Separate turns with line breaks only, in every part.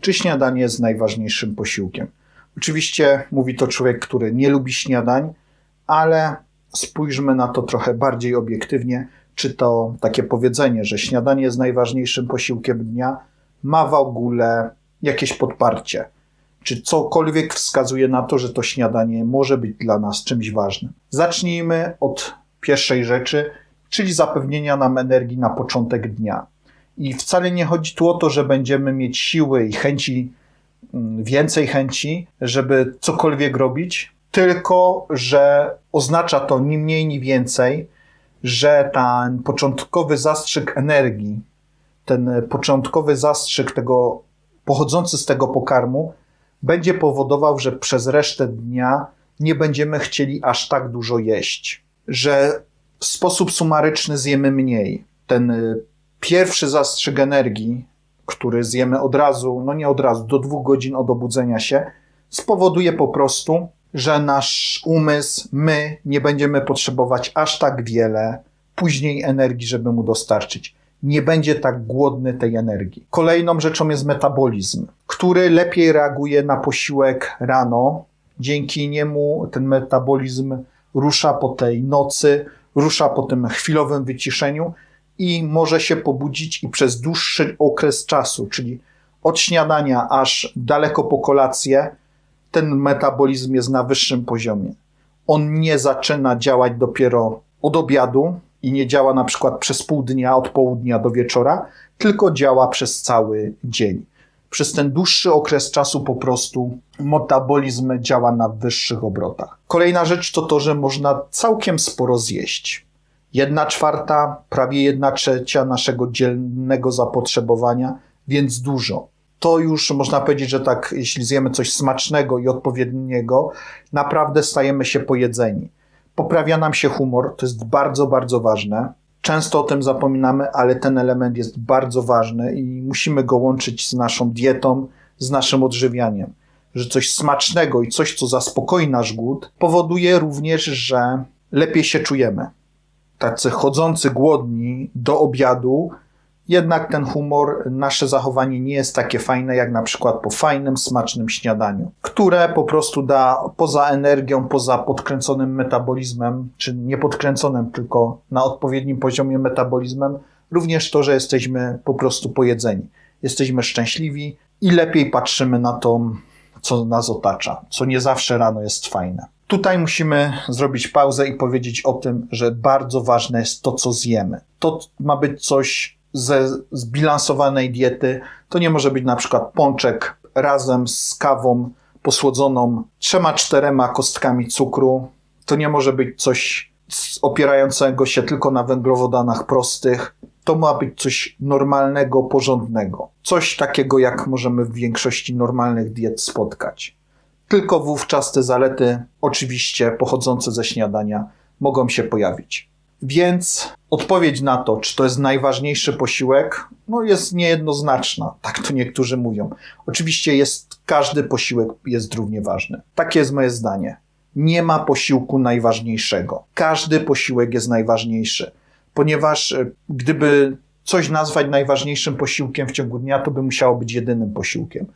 Czy śniadanie jest najważniejszym posiłkiem? Oczywiście mówi to człowiek, który nie lubi śniadań, ale spójrzmy na to trochę bardziej obiektywnie. Czy to takie powiedzenie, że śniadanie jest najważniejszym posiłkiem dnia, ma w ogóle jakieś podparcie? Czy cokolwiek wskazuje na to, że to śniadanie może być dla nas czymś ważnym? Zacznijmy od pierwszej rzeczy, czyli zapewnienia nam energii na początek dnia. I wcale nie chodzi tu o to, że będziemy mieć siły i chęci, mm, więcej chęci, żeby cokolwiek robić, tylko że oznacza to ni mniej, ni więcej, że ten początkowy zastrzyk energii, ten początkowy zastrzyk tego pochodzący z tego pokarmu będzie powodował, że przez resztę dnia nie będziemy chcieli aż tak dużo jeść, że w sposób sumaryczny zjemy mniej. Ten y, pierwszy zastrzyk energii, który zjemy od razu, no nie od razu, do dwóch godzin od obudzenia się, spowoduje po prostu, że nasz umysł, my nie będziemy potrzebować aż tak wiele później energii, żeby mu dostarczyć. Nie będzie tak głodny tej energii. Kolejną rzeczą jest metabolizm, który lepiej reaguje na posiłek rano. Dzięki niemu ten metabolizm rusza po tej nocy, rusza po tym chwilowym wyciszeniu i może się pobudzić i przez dłuższy okres czasu, czyli od śniadania aż daleko po kolację, ten metabolizm jest na wyższym poziomie. On nie zaczyna działać dopiero od obiadu i nie działa na przykład przez pół dnia, od południa do wieczora, tylko działa przez cały dzień. Przez ten dłuższy okres czasu po prostu metabolizm działa na wyższych obrotach. Kolejna rzecz to to, że można całkiem sporo zjeść. Jedna czwarta, prawie jedna trzecia naszego dziennego zapotrzebowania, więc dużo. To już można powiedzieć, że tak, jeśli zjemy coś smacznego i odpowiedniego, naprawdę stajemy się pojedzeni. Poprawia nam się humor, to jest bardzo, bardzo ważne. Często o tym zapominamy, ale ten element jest bardzo ważny i musimy go łączyć z naszą dietą, z naszym odżywianiem. Że coś smacznego i coś, co zaspokoi nasz głód, powoduje również, że lepiej się czujemy tacy chodzący głodni do obiadu, jednak ten humor, nasze zachowanie nie jest takie fajne, jak na przykład po fajnym, smacznym śniadaniu, które po prostu da poza energią, poza podkręconym metabolizmem, czy nie podkręconym, tylko na odpowiednim poziomie metabolizmem, również to, że jesteśmy po prostu pojedzeni. Jesteśmy szczęśliwi i lepiej patrzymy na to, co nas otacza, co nie zawsze rano jest fajne. Tutaj musimy zrobić pauzę i powiedzieć o tym, że bardzo ważne jest to, co zjemy. To ma być coś ze zbilansowanej diety. To nie może być na przykład pączek razem z kawą posłodzoną trzema, czterema kostkami cukru. To nie może być coś opierającego się tylko na węglowodanach prostych. To ma być coś normalnego, porządnego. Coś takiego, jak możemy w większości normalnych diet spotkać. Tylko wówczas te zalety, oczywiście pochodzące ze śniadania, mogą się pojawić. Więc odpowiedź na to, czy to jest najważniejszy posiłek, no jest niejednoznaczna. Tak to niektórzy mówią. Oczywiście jest, każdy posiłek jest równie ważny. Takie jest moje zdanie. Nie ma posiłku najważniejszego. Każdy posiłek jest najważniejszy, ponieważ e, gdyby coś nazwać najważniejszym posiłkiem w ciągu dnia, to by musiało być jedynym posiłkiem.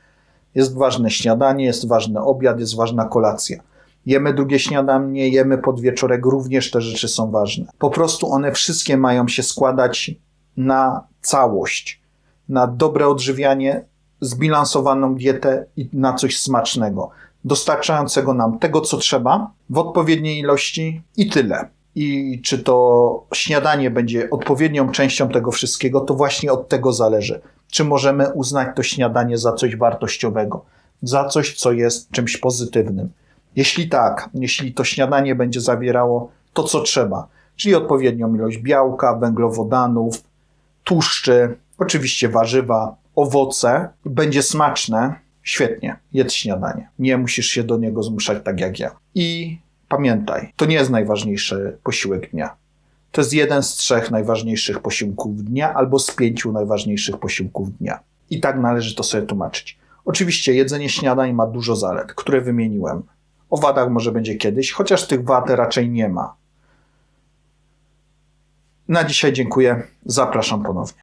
Jest ważne śniadanie, jest ważny obiad, jest ważna kolacja. Jemy drugie śniadanie, jemy podwieczorek, również te rzeczy są ważne. Po prostu one wszystkie mają się składać na całość, na dobre odżywianie, zbilansowaną dietę i na coś smacznego, dostarczającego nam tego, co trzeba, w odpowiedniej ilości i tyle. I czy to śniadanie będzie odpowiednią częścią tego wszystkiego, to właśnie od tego zależy czy możemy uznać to śniadanie za coś wartościowego, za coś, co jest czymś pozytywnym. Jeśli tak, jeśli to śniadanie będzie zawierało to, co trzeba, czyli odpowiednią ilość białka, węglowodanów, tłuszczy, oczywiście warzywa, owoce, będzie smaczne, świetnie, jedz śniadanie. Nie musisz się do niego zmuszać tak jak ja. I pamiętaj, to nie jest najważniejszy posiłek dnia. To jest jeden z trzech najważniejszych posiłków dnia albo z pięciu najważniejszych posiłków dnia. I tak należy to sobie tłumaczyć. Oczywiście jedzenie śniadań ma dużo zalet, które wymieniłem. O wadach może będzie kiedyś, chociaż tych wad raczej nie ma. Na dzisiaj dziękuję. Zapraszam ponownie.